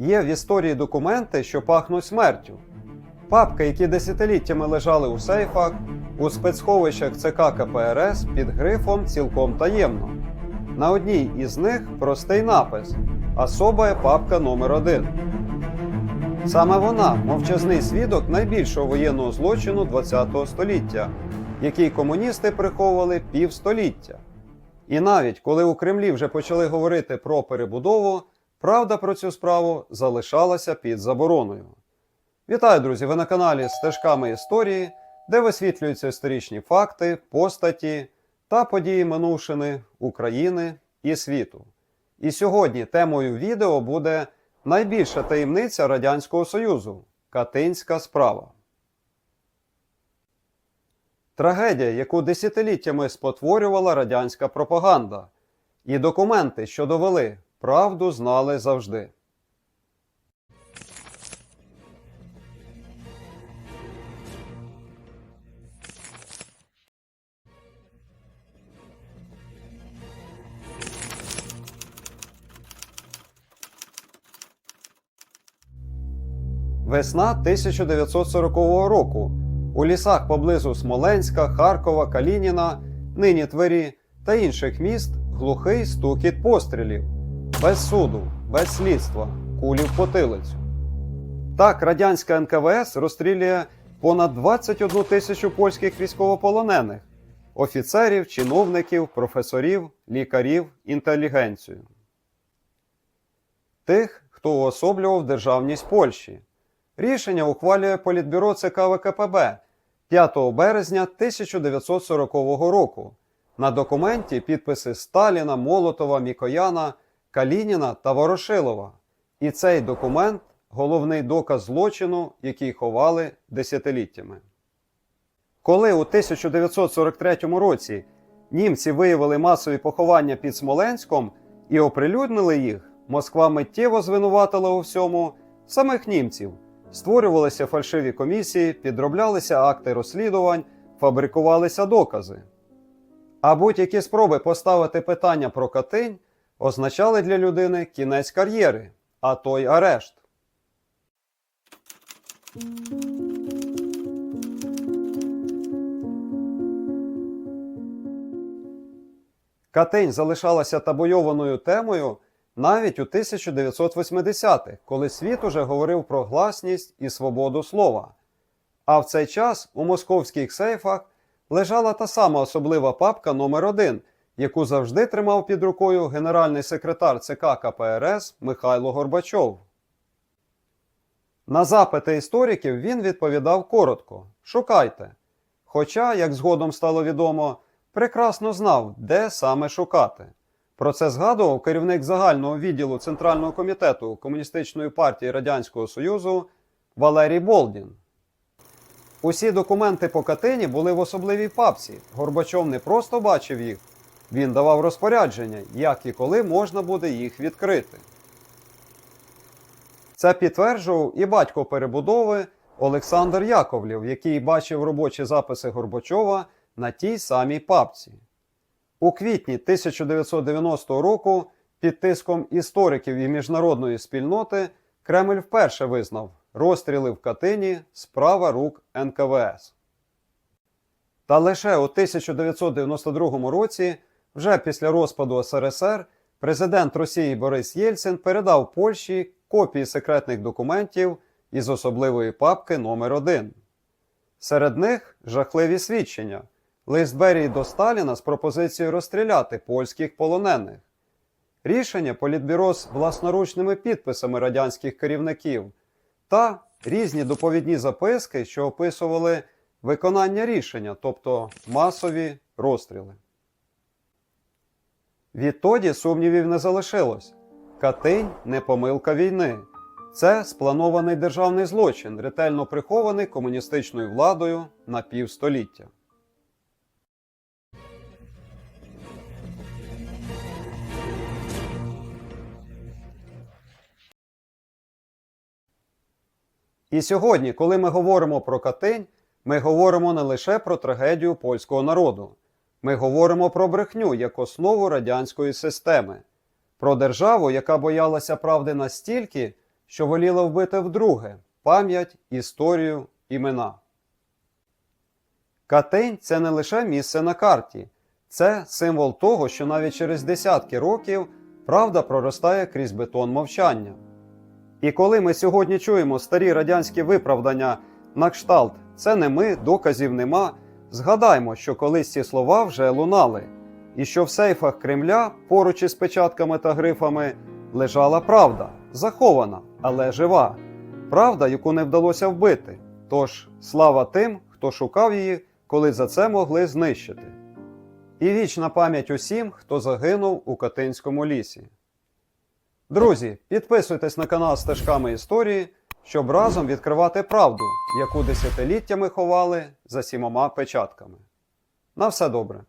Є в історії документи, що пахнуть смертю. Папки, які десятиліттями лежали у сейфах, у спецсховищах ЦК КПРС під грифом цілком таємно. На одній із них простий напис Особа папка номер 1 Саме вона мовчазний свідок найбільшого воєнного злочину ХХ століття, який комуністи приховували півстоліття. І навіть коли у Кремлі вже почали говорити про перебудову, правда про цю справу залишалася під забороною. Вітаю, друзі! Ви на каналі Стежками історії, де висвітлюються історичні факти, постаті та події минувшини України і світу. І сьогодні темою відео буде найбільша таємниця Радянського Союзу Катинська справа. Трагедія, яку десятиліттями спотворювала радянська пропаганда, і документи, що довели, правду знали завжди. Весна 1940 року. У лісах поблизу Смоленська, Харкова, Калініна, нині Твері та інших міст глухий стукіт пострілів. Без суду, без слідства, кулі в потилицю. Так, радянська НКВС розстрілює понад 21 тисячу польських військовополонених, офіцерів, чиновників, професорів, лікарів, інтелігенцію. Тих, хто уособлював державність Польщі. Рішення ухвалює Політбюро ЦК ВКПБ 5 березня 1940 року. На документі підписи Сталіна, Молотова, Мікояна, Калініна та Ворошилова. І цей документ головний доказ злочину, який ховали десятиліттями. Коли у 1943 році німці виявили масові поховання під Смоленськом і оприлюднили їх, Москва миттєво звинуватила у всьому самих німців. Створювалися фальшиві комісії, підроблялися акти розслідувань, фабрикувалися докази. А будь-які спроби поставити питання про Катинь означали для людини кінець кар'єри, а то й арешт. Катинь залишалася табойованою темою навіть у 1980-х, коли світ уже говорив про гласність і свободу слова. А в цей час у московських сейфах лежала та сама особлива папка номер 1 яку завжди тримав під рукою генеральний секретар ЦК КПРС Михайло Горбачов. На запити істориків він відповідав коротко: шукайте. Хоча, як згодом стало відомо, прекрасно знав, де саме шукати. Про це згадував керівник загального відділу Центрального комітету Комуністичної партії Радянського Союзу Валерій Болдін. Усі документи по Катині були в особливій папці. Горбачов не просто бачив їх, він давав розпорядження, як і коли можна буде їх відкрити. Це підтверджував і батько перебудови Олександр Яковлів, який бачив робочі записи Горбачова на тій самій папці. У квітні 1990 року під тиском істориків і міжнародної спільноти Кремль вперше визнав розстріли в Катині справа рук НКВС. Та лише у 1992 році, вже після розпаду СРСР, президент Росії Борис Єльцин передав Польщі копії секретних документів із особливої папки номер 1 Серед них жахливі свідчення. Лист Берії до Сталіна з пропозицією розстріляти польських полонених, рішення Політбюро з власноручними підписами радянських керівників та різні доповідні записки, що описували виконання рішення, тобто масові розстріли. Відтоді сумнівів не залишилось. Катинь не помилка війни. Це спланований державний злочин, ретельно прихований комуністичною владою на півстоліття. І сьогодні, коли ми говоримо про Катинь, ми говоримо не лише про трагедію польського народу. Ми говоримо про брехню як основу радянської системи, про державу, яка боялася правди настільки, що воліла вбити вдруге пам'ять, історію, імена. Катень це не лише місце на карті, це символ того, що навіть через десятки років правда проростає крізь бетон мовчання. І коли ми сьогодні чуємо старі радянські виправдання на кшталт це не ми, доказів нема, згадаймо, що колись ці слова вже лунали, і що в сейфах Кремля поруч із печатками та грифами лежала правда, захована, але жива, правда, яку не вдалося вбити. Тож слава тим, хто шукав її, коли за це могли знищити. І вічна пам'ять усім, хто загинув у Катинському лісі. Друзі, підписуйтесь на канал Стежками історії, щоб разом відкривати правду, яку десятиліттями ховали за сімома печатками. На все добре.